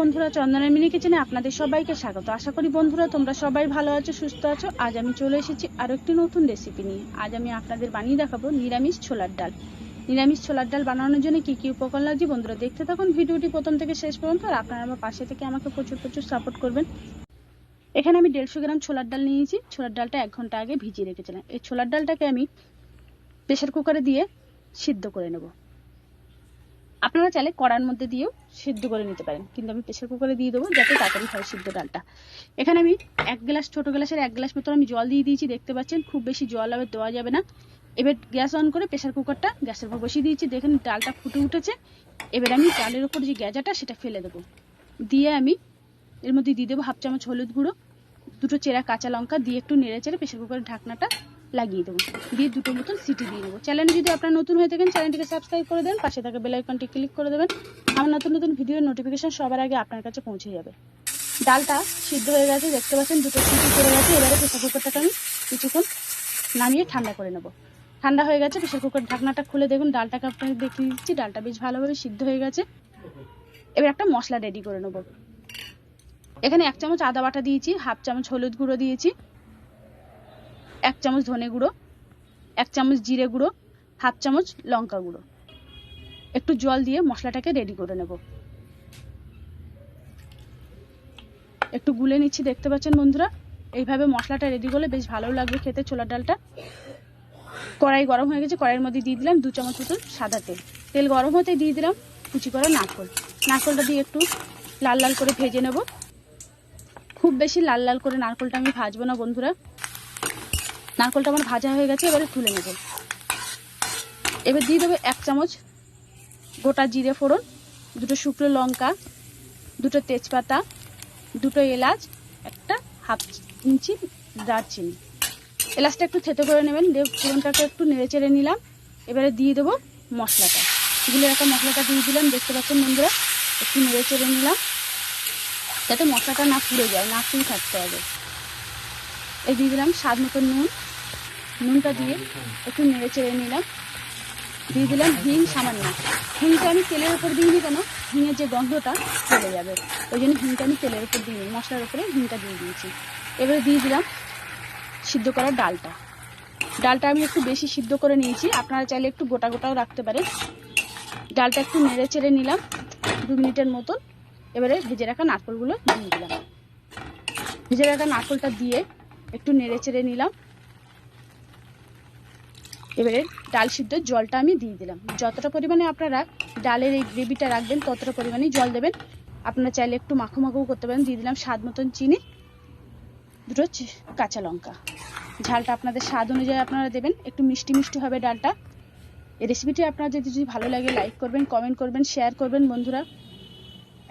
বন্ধুরা চন্দনের মিনি কিচেনে আপনাদের সবাইকে স্বাগত। আশা করি বন্ধুরা তোমরা সবাই ভালো আছো, সুস্থ আছো। আজ আমি চলে এসেছি আরও একটি নতুন রেসিপি নিয়ে। আজ আমি আপনাদের বানিয়ে দেখাবো নিরামিষ ছোলার ডাল। নিরামিষ ছোলার ডাল বানানোর জন্য কি কি উপকরণ লাগছে বন্ধুরা দেখতে থাকুন। ভিডিওটি প্রথম থেকে শেষ পর্যন্ত আর আপনারা আমার পাশে থেকে আমাকে প্রচুর প্রচুর সাপোর্ট করবেন। এখানে আমি দেড়শো গ্রাম ছোলার ডাল নিয়েছি। ছোলার ডালটা এক ঘণ্টা আগে ভিজিয়ে রেখেছিলাম। এই ছোলার ডালটাকে আমি প্রেশার কুকারে দিয়ে সিদ্ধ করে নেব। আপনারা চাইলে কড়ার মধ্যে দিয়েও সিদ্ধ করে নিতে পারেন। কিন্তু আমি প্রেশার কুকারে দিয়ে দেবো যাতে তাড়াতাড়ি হয় সিদ্ধ ডালটা। এখানে আমি এক গ্লাস, ছোটো গ্লাসের এক গ্লাস মতো আমি জল দিয়ে দিয়েছি, দেখতে পাচ্ছেন? খুব বেশি জল আবার দেওয়া যাবে না। এবার গ্যাস অন করে প্রেশার কুকারটা গ্যাসের উপর বসিয়ে দিয়েছি। দেখেন ডালটা ফুটে উঠেছে। এবার আমি ডালের উপর যে গ্যাজাটা, সেটা ফেলে দেবো। দিয়ে আমি এর মধ্যে দিয়ে দেবো হাফ চামচ হলুদ গুঁড়ো, দুটো চেরা কাঁচা লঙ্কা, দিয়ে একটু নেড়ে চেড়ে প্রেশার কুকারের ঢাকনাটা লাগিয়ে দেবো। দিয়ে দুটো মতন সিটি দিয়ে দেবো। চ্যানেল যদি আপনারা নতুন হয়ে থাকেন চ্যানেলটিকে সাবস্ক্রাইব করে দেন পাশে থাকা বেল আইকনটি ক্লিক করে দেবেন। আমার নতুন নতুন ভিডিওর নোটিফিকেশান সবার আগে আপনার কাছে পৌঁছে যাবে। ডালটা সিদ্ধ হয়ে গেছে, দেখতে পাচ্ছেন দুটো সিটি করে গেছে। এবারে প্রেশার কুকারটাকে আমি কিছুক্ষণ নামিয়ে ঠান্ডা করে নেব। ঠান্ডা হয়ে গেছে প্রেশার কুকার ঢাকনাটা খুলে দেখুন, ডালটাকে আপনাকে দেখিয়ে দিচ্ছি, ডালটা বেশ ভালোভাবে সিদ্ধ হয়ে গেছে। এবার একটা মশলা রেডি করে নেব। এখানে এক চামচ আদা বাটা দিয়েছি হাফ চামচ হলুদ গুঁড়ো দিয়েছি। এক চামচ ধনে গুঁড়ো, এক চামচ জিরে গুঁড়ো, হাফ চামচ লঙ্কা গুঁড়ো। একটু জল দিয়ে মশলাটাকে রেডি করে নেব। একটু গুলে নিচ্ছি, দেখতে পাচ্ছেন বন্ধুরা? এইভাবে মশলাটা রেডি করলে বেশ ভালো লাগবে খেতে ছোলার ডালটা। কড়াই গরম হয়ে গেছে, কড়াইয়ের মধ্যে দিয়ে দিলাম দু চামচ মতন সাদা তেল। তেল গরম হতে দিয়ে দিলাম কুচি করা নারকল। নারকলটা দিয়ে একটু লাল লাল করে ভেজে নেব। খুব বেশি লাল লাল করে নারকলটা আমি ভাজবো না বন্ধুরা। নারকলটা আমার ভাজা হয়ে গেছে, এবারে তুলে নেব। এবার দিয়ে দেবো এক চামচ গোটা জিরে ফোড়ন, দুটো শুকনো লঙ্কা, দুটো তেজপাতা, দুটো এলাচ, একটা হাফ ইঞ্চি দারচিনি। এলাচটা একটু থেতো করে নেবেন, দিয়ে ফোড়নটাকে একটু নেড়ে চেড়ে নিলাম। এবারে দিয়ে দেবো মশলাটা। গুলে রাখা মশলাটা দিয়ে দিলাম, দেখতে পাচ্ছেন বন্ধুরা, একটু নেড়ে চেড়ে নিলাম। যাতে মশলাটা না পুড়ে যায়, না থাকতে হবে। এই দিয়ে দিলাম স্বাদ মতো নুন। নুনটা দিয়ে একটু নেড়ে চেড়ে নিলাম। দিয়ে দিলাম হিং সামান্য। হিংটা আমি তেলের উপর দিইনি কেন? হিঙের যে গন্ধটা চলে যাবে। ওই জন্য হিংটা আমি তেলের উপর দিইনি মশলার উপরে হিংটা দিয়ে দিয়েছি। এবারে দিয়ে দিলাম সিদ্ধ করার ডালটা। ডালটা আমি একটু বেশি সিদ্ধ করে নিয়েছি। আপনারা চাইলে একটু গোটা গোটাও রাখতে পারেন। ডালটা একটু নেড়ে চেড়ে নিলাম দু মিনিটের মতন। এবারে ভেজে রাখা নারকলগুলো দিয়ে দিলাম। ভেজে রাখা নারকলটা দিয়ে একটু নেড়ে চেড়ে নিলাম। এবারে ডাল সিদ্ধ জলটা আমি দিয়ে দিলাম। যতটা পরিমাণে আপনারা ডালের এই গ্রেভিটা রাখবেন, ততটা পরিমাণেই জল দেবেন। আপনারা চাইলে একটু মাখো মাখো করতে পারেন। দিয়ে দিলাম স্বাদ মতন চিনি, দুটো কাঁচা লঙ্কা। ঝালটা আপনাদের স্বাদ অনুযায়ী আপনারা দেবেন। একটু মিষ্টি মিষ্টি হবে ডালটা। এই রেসিপিটি আপনার যদি যদি ভালো লাগে লাইক করবেন কমেন্ট করবেন শেয়ার করবেন বন্ধুরা।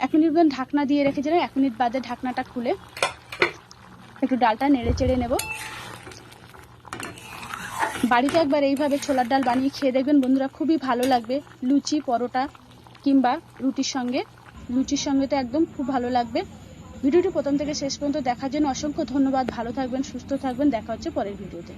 এক মিনিট ঢাকনা দিয়ে রেখেছিলাম এক মিনিট বাদে ঢাকনাটা খুলে একটু ডালটা নেড়ে চেড়ে নেব। বাড়িতে একবার এইভাবে ছোলার ডাল বানিয়ে খেয়ে দেখবেন বন্ধুরা খুবই ভালো লাগবে। লুচি, পরোটা কিংবা রুটির সঙ্গে। লুচির সঙ্গে তো একদম খুব ভালো লাগবে। ভিডিওটি প্রথম থেকে শেষ পর্যন্ত দেখার জন্য অসংখ্য ধন্যবাদ। ভালো থাকবেন, সুস্থ থাকবেন। দেখা হচ্ছে পরের ভিডিওতে।